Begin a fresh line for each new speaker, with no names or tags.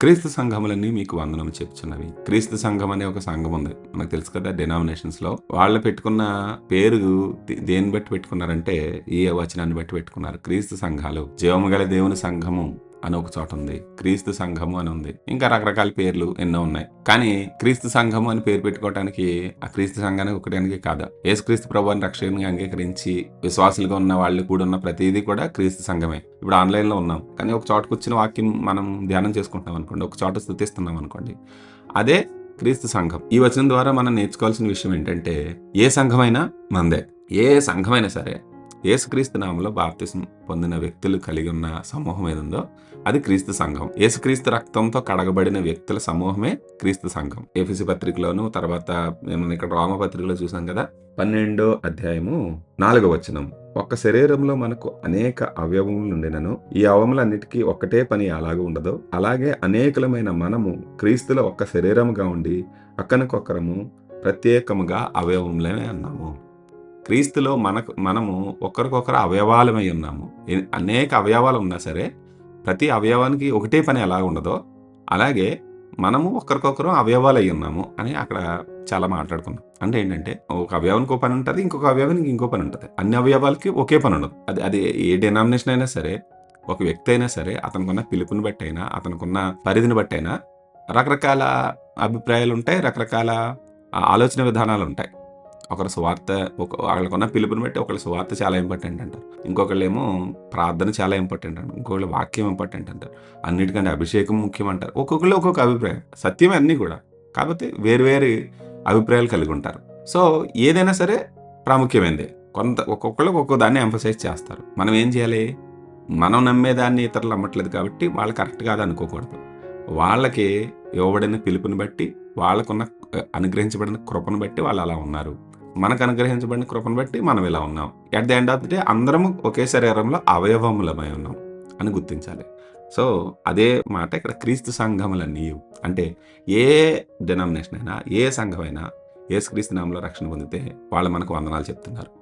క్రీస్తు సంఘములన్నీ మీకు వందనం చెప్తున్నవి. క్రీస్తు సంఘం అనే ఒక సంఘం ఉంది. మనకు తెలుసు కదా డెనామినేషన్స్లో. వాళ్ళు పెట్టుకున్న పేరు దే- దేన్ని బట్టి పెట్టుకున్నారంటే ఈ వచనాన్ని బట్టి పెట్టుకున్నారు. క్రీస్తు సంఘాలు. జీవము గల దేవుని సంఘము అని ఒక చోట ఉంది. క్రీస్తు సంఘము అని ఉంది. ఇంకా రకరకాల పేర్లు ఎన్నో ఉన్నాయి. కానీ క్రీస్తు సంఘము అని పేరు పెట్టుకోవడానికి ఆ క్రీస్తు సంఘానికి ఒకటానికి కాదు. యేసుక్రీస్తు ప్రభుని రక్షణగా అంగీకరించి విశ్వాసులుగా ఉన్న వాళ్ళు కూడా ఉన్న ప్రతిదీ కూడా క్రీస్తు సంఘమే. ఇప్పుడు ఆన్లైన్లో ఉన్నాం. కానీ ఒక చోటకు వచ్చిన వాక్యం మనం ధ్యానం చేసుకుంటాం అనుకోండి. ఒక చోట స్థుతిస్తున్నాం అనుకోండి. అదే క్రీస్తు సంఘం. ఈ వచనం ద్వారా మనం నేర్చుకోవాల్సిన విషయం ఏంటంటే ఏ సంఘమైనా మందే. ఏ సంఘమైనా సరే యేసుక్రీస్తు నామంలో బాప్తిసం పొందిన వ్యక్తులు కలిగి ఉన్న సమూహం ఏదుందో అది క్రీస్తు సంఘం. యేసుక్రీస్తు రక్తంతో కడగబడిన వ్యక్తుల సమూహమే క్రీస్తు సంఘం. ఏఫీసీ పత్రికలోను తర్వాత మేము ఇక్కడ రోమ పత్రికలో చూసాం కదా? పన్నెండో అధ్యాయము నాలుగో వచనం. ఒక్క శరీరంలో మనకు అనేక అవయవములు ఉండినను ఈ అవయములన్నిటికీ ఒక్కటే పని అలాగే ఉండదు అలాగే అనేకలమైన మనము క్రీస్తులో ఒక్క శరీరముగా ఉండి అక్కనకొక్కరము ప్రత్యేకముగా అవయవములనే అన్నాము. క్రీస్తులో మనకు మనము ఒకరికొకరు అవయవాలమై ఉన్నాము. అనేక అవయవాలు ఉన్నా సరే ప్రతి అవయవానికి ఒకటే పని ఎలా ఉండదో అలాగే మనము ఒకరికొకరు అవయవాలు అయి ఉన్నాము అని అక్కడ చాలా మాట్లాడుకున్నాం. అంటే ఏంటంటే ఒక అవయవానికి ఒక పని ఉంటుంది ఇంకొక అవయవానికి ఇంకో పని ఉంటుంది. అన్ని అవయవాలకి ఒకే పని ఉండదు. అది అది ఏ డినామినేషన్ అయినా సరే ఒక వ్యక్తి అయినా సరే అతనికున్న పిలుపుని బట్టి అయినా అతనికున్న పరిధిని బట్టి అయినా రకరకాల అభిప్రాయాలు ఉంటాయి రకరకాల ఆలోచన విధానాలు ఉంటాయి. ఒకరు స్వార్త ఒక వాళ్ళకున్న పిలుపుని బట్టి ఒకళ్ళ స్వార్థ చాలా ఇంపార్టెంట్ అంటారు. ఇంకొకళ్ళేమో ప్రార్థన చాలా ఇంపార్టెంట్ అంటారు. ఇంకొకళ్ళు వాక్యం ఇంపార్టెంట్ అంటారు. అన్నిటికంటే అభిషేకం ముఖ్యం అంటారు. ఒక్కొక్కళ్ళు ఒక్కొక్క అభిప్రాయం. సత్యమే అన్నీ కూడా. కాకపోతే వేరు వేరు అభిప్రాయాలు కలిగి ఉంటారు. సో ఏదైనా సరే ప్రాముఖ్యమైనది కొంత ఒక్కొక్కళ్ళు ఒక్కొక్క దాన్ని ఎంఫసైజ్ చేస్తారు. మనం ఏం చేయాలి? మనం నమ్మేదాన్ని ఇతరులు నమ్మట్లేదు కాబట్టి వాళ్ళు కరెక్ట్ కాదు అనుకోకూడదు. వాళ్ళకి ఇవ్వబడిన పిలుపుని బట్టి వాళ్ళకున్న అనుగ్రహించబడిన కృపను బట్టి వాళ్ళు అలా ఉన్నారు. మనకు అనుగ్రహించబడిన కృపను బట్టి మనం ఇలా ఉన్నాం. At the end of the day అందరము ఒకే శరీరంలో అవయవములమై ఉన్నాం అని గుర్తించాలి. సో అదే మాట ఇక్కడ క్రీస్తు సంఘముల నీవు. అంటే ఏ డినామినేషన్ అయినా ఏ సంఘమైనా ఏ క్రీస్తు నామంలో రక్షణ పొందితే వాళ్ళు మనకు వందనాలు చెప్తున్నారు.